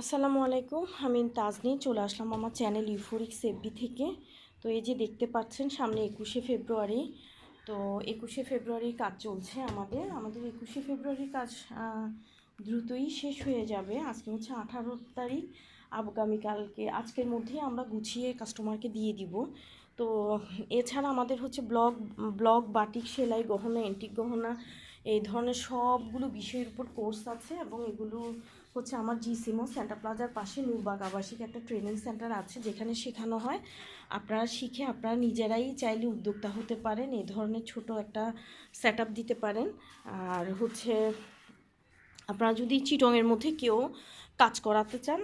আসসালামু আলাইকুম, আমি তাজনি, চলে আসলাম আমার চ্যানেল ইউফোরিক এফবি থেকে। তো এই যে দেখতে পাচ্ছেন, সামনে একুশে ফেব্রুয়ারি। তো একুশে ফেব্রুয়ারির কাজ চলছে আমাদের। আমাদের একুশে ফেব্রুয়ারির কাজ দ্রুতই শেষ হয়ে যাবে। আজকে হচ্ছে আঠারো তারিখ। আগামীকালকে আজকের মধ্যেই আমরা গুছিয়ে কাস্টমারকে দিয়ে দিব। তো এছাড়া আমাদের হচ্ছে ব্লগ ব্লগ বাটিক সেলাই, গহনা এন্টিক গহনা, এই ধরনের সবগুলো বিষয়ের উপর কোর্স আছে এবং এগুলো হচ্ছে আমার জি সিমো সেন্টার প্লাজার পাশে নূরবাগ আবাসিক একটা ট্রেনিং সেন্টার আছে, যেখানে শেখানো হয়। আপনারা শিখে আপনারা নিজেরাই চাইলে উদ্যোক্তা হতে পারেন এই ধরনের ছোট একটা সেট দিতে পারেন। আর হচ্ছে আপনারা যদি চিটংয়ের মধ্যে কেউ কাজ করাতে চান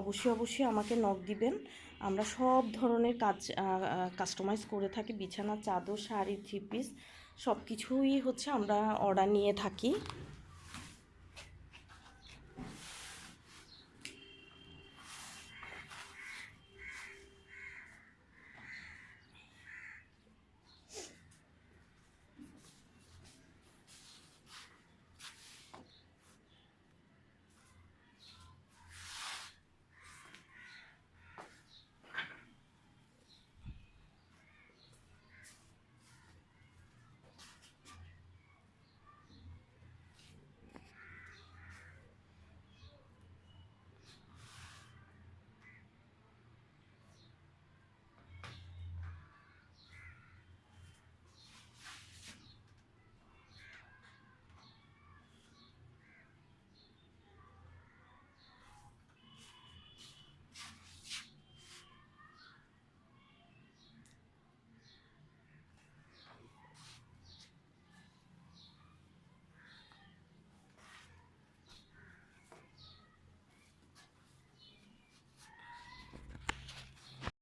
অবশ্যই অবশ্যই আমাকে নখ দিবেন। আমরা সব ধরনের কাজ কাস্টমাইজ করে থাকি। বিছানা, চাদর, শাড়ি থ্রি পিস সব কিছুই হচ্ছে আমরা অর্ডার নিয়ে থাকি।